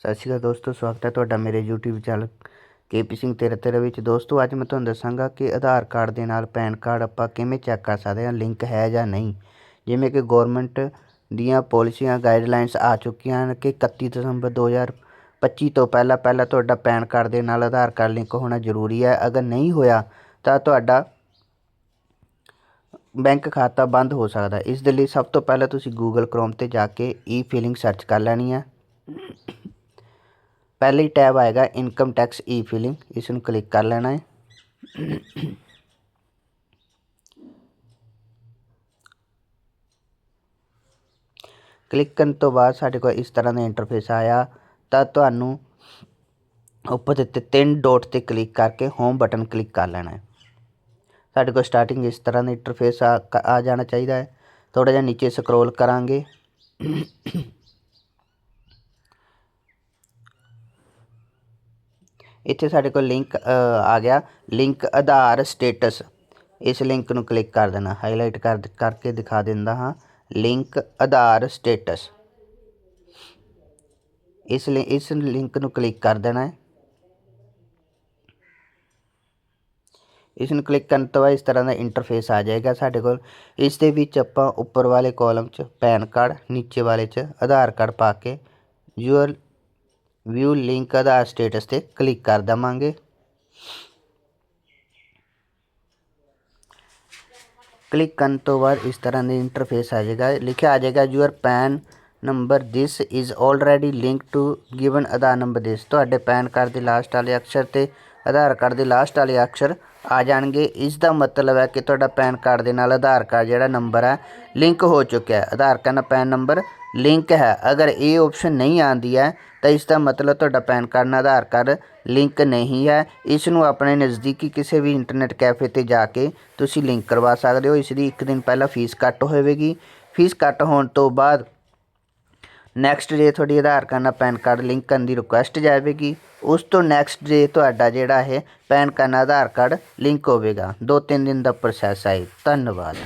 ਸਤਿ ਸ਼੍ਰੀ ਅਕਾਲ ਦੋਸਤੋ, ਸਵਾਗਤ ਹੈ ਤੁਹਾਡਾ ਮੇਰੇ YouTube ਚੈਨਲ ਕੇਪੀ ਸਿੰਘ 1313 ਵਿੱਚ। ਦੋਸਤੋ, ਅੱਜ ਮੈਂ ਤੁਹਾਨੂੰ ਦੱਸਾਂਗਾ ਕਿ ਆਧਾਰ ਕਾਰਡ ਦੇ ਨਾਲ ਪੈਨ ਕਾਰਡ ਆਪਾਂ ਕਿਵੇਂ ਚੈੱਕ ਕਰ ਸਕਦੇ ਹਾਂ, ਲਿੰਕ ਹੈ ਜਾਂ ਨਹੀਂ। ਜਿਵੇਂ ਕਿ ਗਵਰਨਮੈਂਟ ਦੀਆਂ ਪਾਲਿਸੀਆਂ ਗਾਈਡਲਾਈਨਸ ਆ ਚੁੱਕੀਆਂ ਹਨ ਕਿ 31 ਦਸੰਬਰ 2025 ਤੋਂ ਪਹਿਲਾਂ ਪਹਿਲਾਂ ਤੁਹਾਡਾ ਪੈਨ ਕਾਰਡ ਦੇ ਨਾਲ ਆਧਾਰ ਕਾਰਡ ਲਿੰਕ ਹੋਣਾ ਜ਼ਰੂਰੀ ਹੈ। ਅਗਰ ਨਹੀਂ ਹੋਇਆ ਤਾਂ ਤੁਹਾਡਾ ਬੈਂਕ ਖਾਤਾ ਬੰਦ ਹੋ ਸਕਦਾ ਇਸ ਦੇ ਲਈ ਸਭ ਤੋਂ ਪਹਿਲਾਂ ਤੁਸੀਂ ਗੂਗਲ ਕ੍ਰੋਮ ਤੇ ਜਾ ਕੇ ਈ ਫਿਲਿੰਗ ਸਰਚ ਕਰ ਲੈਣੀ ਹੈ। ਪਹਿਲੀ ਟੈਬ ਆਏਗਾ ਇਨਕਮ ਟੈਕਸ ਈ ਫਿਲਿੰਗ ਇਸ ਨੂੰ ਕਲਿੱਕ ਕਰ ਲੈਣਾ ਹੈ ਕਲਿੱਕ ਕਰਨ ਤੋਂ ਬਾਅਦ ਸਾਡੇ ਕੋਲ ਇਸ ਤਰ੍ਹਾਂ ਦਾ ਇੰਟਰਫੇਸ ਆਇਆ ਤਾਂ ਤੁਹਾਨੂੰ ਉੱਪਰ ਦਿੱਤੇ ਤਿੰਨ ਡੋਟ ਤੇ ਕਲਿੱਕ ਕਰਕੇ ਹੋਮ ਬਟਨ ਕਲਿੱਕ ਕਰ ਲੈਣਾ ਹੈ ਸਾਡੇ ਕੋਲ ਸਟਾਰਟਿੰਗ ਇਸ ਤਰ੍ਹਾਂ ਦਾ ਇੰਟਰਫੇਸ ਆ ਆ ਜਾਣਾ ਚਾਹੀਦਾ ਹੈ ਥੋੜਾ ਜਿਹਾ ਨੀਚੇ ਸਕਰੋਲ ਕਰਾਂਗੇ ਇੱਥੇ ਸਾਡੇ ਕੋਲ ਲਿੰਕ ਆ ਗਿਆ। ਲਿੰਕ ਆਧਾਰ ਸਟੇਟਸ ਇਸ ਲਿੰਕ ਨੂੰ ਕਲਿੱਕ ਕਰ ਦੇਣਾ। ਹਾਈਲਾਈਟ ਕਰ, ਕਰਕੇ ਦਿਖਾ ਦਿੰਦਾ ਹਾਂ। ਲਿੰਕ ਆਧਾਰ ਸਟੇਟਸ ਇਸ ਲਈ ਇਸ ਲਿੰਕ ਨੂੰ ਕਲਿੱਕ ਕਰ ਦੇਣਾ ਹੈ। ਇਸ ਨੂੰ ਕਲਿੱਕ ਕਰਨ ਤੋਂ ਬਾਅਦ ਇਸ ਤਰ੍ਹਾਂ ਦਾ ਇੰਟਰਫੇਸ ਆ ਜਾਏਗਾ ਸਾਡੇ ਕੋਲ। ਇਸ ਦੇ ਵਿੱਚ ਆਪਾਂ ਉੱਪਰ ਵਾਲੇ ਕਾਲਮ 'ਚ ਪੈਨ ਕਾਰਡ ਨੀਚੇ ਵਾਲੇ 'ਚ ਆਧਾਰ ਕਾਰਡ ਪਾ ਕੇ your view link Aadhaar status ਤੇ ਕਲਿੱਕ ਕਰ ਦਵਾਂਗੇ। ਕਲਿੱਕ ਕਰਨ ਤੋਂ ਬਾਅਦ ਇਸ ਤਰ੍ਹਾਂ ਦੀ ਇੰਟਰਫੇਸ ਆ ਜਾਏਗਾ। ਲਿਖਿਆ ਆ ਜਾਏਗਾ your PAN number this is already link to given Aadhaar number this ਤੁਹਾਡੇ ਪੈਨ ਕਾਰਡ ਦੇ ਲਾਸਟ ਵਾਲੇ ਅਕਸ਼ਰ ਤੇ ਆਧਾਰ ਕਾਰਡ ਦੇ ਲਾਸਟ ਵਾਲੇ ਅਕਸ਼ਰ ਆ ਜਾਣਗੇ। ਇਸ ਦਾ ਮਤਲਬ ਹੈ ਕਿ ਤੁਹਾਡਾ ਪੈਨ ਕਾਰਡ ਦੇ ਨਾਲ ਆਧਾਰ ਕਾਰਡ ਜਿਹੜਾ ਨੰਬਰ ਹੈ, ਲਿੰਕ ਹੋ ਚੁੱਕਿਆ ਹੈ। ਆਧਾਰ ਕਾਰਡ ਨਾਲ ਪੈਨ ਨੰਬਰ ਲਿੰਕ ਹੈ। ਅਗਰ ਇਹ ਆਪਸ਼ਨ ਨਹੀਂ ਆਂਦੀ ਹੈ, ਤਾਂ ਇਸ ਦਾ ਮਤਲਬ ਤੁਹਾਡਾ ਪੈਨ ਕਾਰਡ ਨਾਲ ਆਧਾਰ ਕਾਰਡ ਲਿੰਕ ਨਹੀਂ ਹੈ। ਇਸ ਨੂੰ ਆਪਣੇ ਨਜ਼ਦੀਕੀ ਕਿਸੇ ਵੀ ਇੰਟਰਨੈਟ ਕੈਫੇ ਤੇ ਜਾ ਕੇ ਤੁਸੀਂ ਲਿੰਕ ਕਰਵਾ ਸਕਦੇ ਹੋ। ਇਸ ਦੀ ਇੱਕ ਦਿਨ ਪਹਿਲਾਂ ਫੀਸ ਕੱਟ ਹੋਵੇਗੀ। ਫੀਸ ਕੱਟ ਹੋਣ ਤੋਂ ਬਾਅਦ ਨੈਕਸਟ ਡੇ ਤੁਹਾਡੀ ਆਧਾਰ ਕਾਰਡ ਨਾਲ ਪੈਨ ਕਾਰਡ ਲਿੰਕ ਕਰਨ ਦੀ ਰਿਕੁਐਸਟ ਜਾਵੇਗੀ। ਉਸ ਤੋਂ ਨੈਕਸਟ ਡੇ ਤੁਹਾਡਾ ਜਿਹੜਾ ਹੈ ਪੈਨ ਕਾਰਡ ਨਾਲ ਆਧਾਰ ਕਾਰਡ ਲਿੰਕ ਹੋਵੇਗਾ। ਦੋ ਤਿੰਨ ਦਿਨ ਦਾ ਪ੍ਰੋਸੈਸ ਹੈ ਧੰਨਵਾਦ।